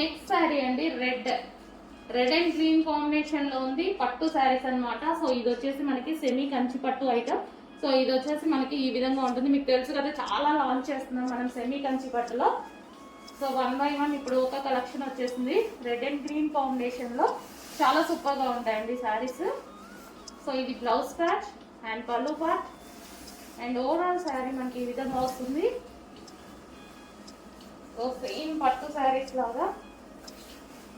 Next sari అండి red. Red and green కాంబినేషన్లో ఉంది పట్టు శారీస్ అన్నమాట. సో ఇది వచ్చేసి మనకి సెమీ కంచి పట్టు ఐటమ్ సో ఇది వచ్చేసి మనకి ఈ విధంగా ఉంటుంది. మీకు తెలుసు కదా చాలా లాంచ్ చేస్తున్నాం మనం సెమీ కంచి పట్టులో. సో వన్ బై వన్ ఇప్పుడు ఒక కలెక్షన్ వచ్చేసింది. రెడ్ అండ్ గ్రీన్ కాంబినేషన్లో చాలా సూపర్గా ఉంటాయండి శారీస్. సో ఇది బ్లౌజ్ ప్యాచ్ అండ్ పళ్ళు పార్ట్ అండ్ ఓవరాల్ శారీ మనకి ఈ విధంగా వస్తుంది. సో సేమ్ పట్టు శారీస్ లాగా?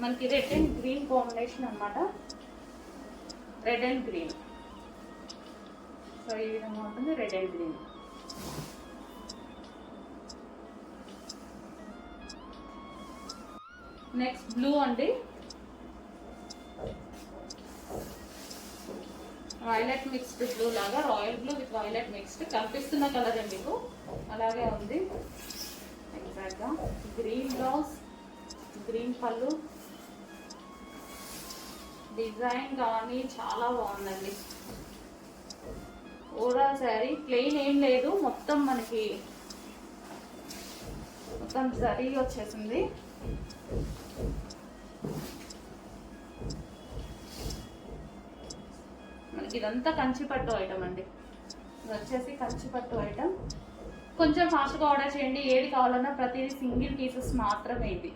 మనకి రెడ్ అండ్ గ్రీన్ కాంబినేషన్ అన్నమాట. రెడ్ అండ్ గ్రీన్ సో ఈ విధంగా ఉంటుంది red and green next blue అండి. వైలెట్ మిక్స్డ్ బ్లూ లాగా. Royal blue with violet mixed కనిపిస్తున్న కలర్ అండి మీకు. అలాగే ఉంది. గ్రీన్ బ్లౌజ్ గ్రీన్ పళ్ళు. డిజైన్ కానీ చాలా బాగుందండి. ఓవరాల్ శారీ ప్లెయిన్ ఏం లేదు మొత్తం మనకి మొత్తం జరీ వచ్చేసింది. మనకి ఇదంతా కంచిపట్టు ఐటమ్ అండి. ఇది వచ్చేసి కంచిపట్టు ఐటమ్ కొంచెం ఫాస్ట్గా ఆర్డర్ చేయండి. ఏది కావాలన్నా ప్రతిదీ సింగిల్ పీసెస్ మాత్రమే ఇది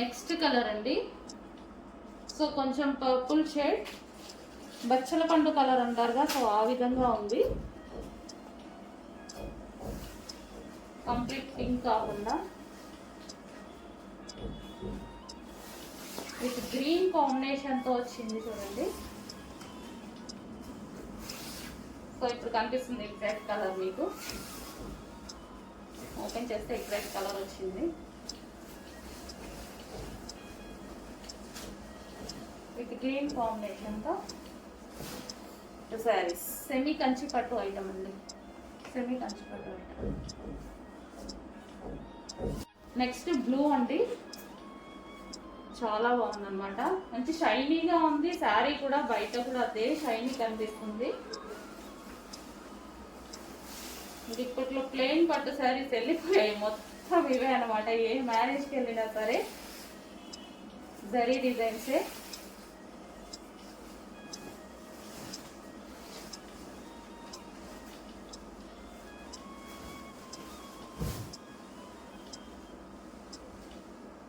నెక్స్ట్ కలర్ అండి. సో కొంచెం పర్పుల్ షేడ్ బచ్చల పండు కలర్ అంటారుగా సో ఆ విధంగా ఉంది. కంప్లీట్ పింక్ కాకుండా. విత్ గ్రీన్ కాంబినేషన్తో వచ్చింది చూడండి. సో ఇప్పుడు కనిపిస్తుంది ఎగ్జాక్ట్ కలర్ మీకు. ఓపెన్ చేస్తే ఎగ్జాక్ట్ కలర్ వచ్చింది. విత్ గ్రీన్ కాంబినేషన్తో శారీస్ సెమీ కంచి పట్టు ఐటమ్ అండి. సెమీ కంచి పట్టు ఐటమ్ నెక్స్ట్ బ్లూ అండి. చాలా బాగుందన్నమాట. మంచి షైనీగా ఉంది. శారీ కూడా బయట కూడా అదే షైనీ కనిపిస్తుంది. ఇప్పట్లో ప్లెయిన్ పట్టు శారీస్ వెళ్ళిపోయాయి మొత్తం ఇవే అనమాట ఏ మ్యారేజ్కి వెళ్ళినా సరే zari డిజైన్సే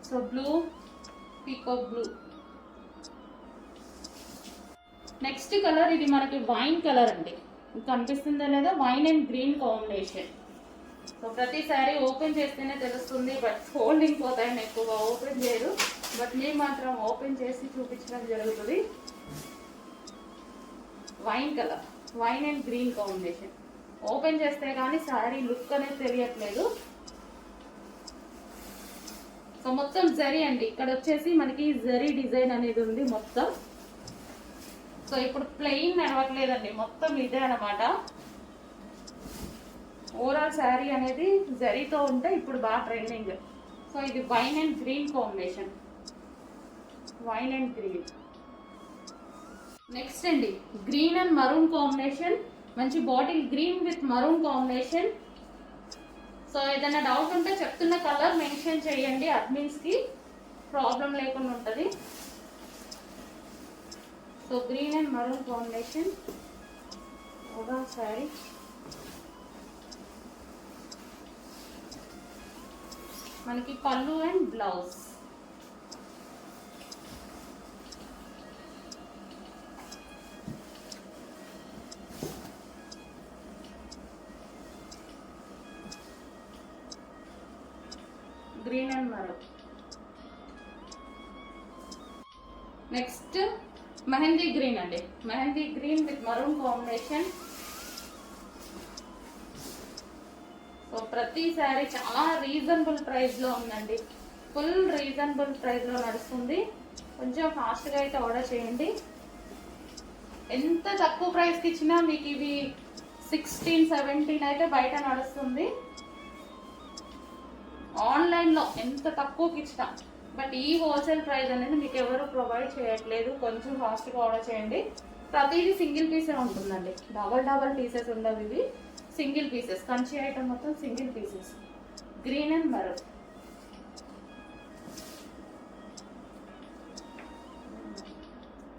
so blue picot blue next colour ఇది మనకి వైన్ కలర్ అండి. కనిపిస్తుందా లేదా wine and green combination. So ప్రతిసారి ఓపెన్ చేస్తేనే తెలుస్తుంది బట్ హోల్డింగ్ పోతాయని ఎక్కువగా ఓపెన్ చేయరు. బట్ నేను మాత్రం ఓపెన్ చేసి చూపించడం జరుగుతుంది. Wine colour wine and green combination. Open చేస్తే కానీ సారీ లుక్ అనేది తెలియట్లేదు. సో మొత్తం జరీ అండి. ఇక్కడ వచ్చేసి మనకి జరీ డిజైన్ అనేది ఉంది మొత్తం. సో ఇప్పుడు ప్లెయిన్ నడవట్లేదండి. మొత్తం ఇదే అనమాట ఓవరాల్ శారీ అనేది జరీతో ఉంటే ఇప్పుడు బాగా ట్రెండింగ్ సో ఇది wine and green combination wine and green next అండి. గ్రీన్ అండ్ మరూన్ కాంబినేషన్ మంచి bottle green with maroon combination so ఏదైనా డౌట్ ఉంటే చెప్తున్న కలర్ మెన్షన్ చేయండి. అడ్మిన్స్కి ప్రాబ్లం లేకుండా ఉంటుంది. So green and maroon combination ఒక మనకి పళ్ళు and blouse green and maroon next mehndi green అండి. Mehndi green with maroon combination. So ప్రతి శారీ చాలా రీజనబుల్ ప్రైస్లో ఉందండి. ఫుల్ రీజనబుల్ ప్రైస్లో నడుస్తుంది. కొంచెం ఫాస్ట్గా అయితే ఆర్డర్ చేయండి. ఎంత తక్కువ ప్రైస్కి ఇచ్చినా మీకు ఇవి సిక్స్టీన్ సెవెంటీన్ అయితే బయట నడుస్తుంది. ఆన్లైన్లో ఎంత తక్కువకి ఇచ్చినా. బట్ ఈ హోల్సేల్ ప్రైస్ అనేది మీకు ఎవరు ప్రొవైడ్ చేయట్లేదు. కొంచెం ఫాస్ట్గా ఆర్డర్ చేయండి. ప్రతిదీ సింగిల్ పీసే ఉంటుందండి. డబల్ డబల్ పీసెస్ ఉండవు ఇవి. Single pieces. కంచి ఐటమ్ మొత్తం సింగిల్ పీసెస్. గ్రీన్ అండ్ మరో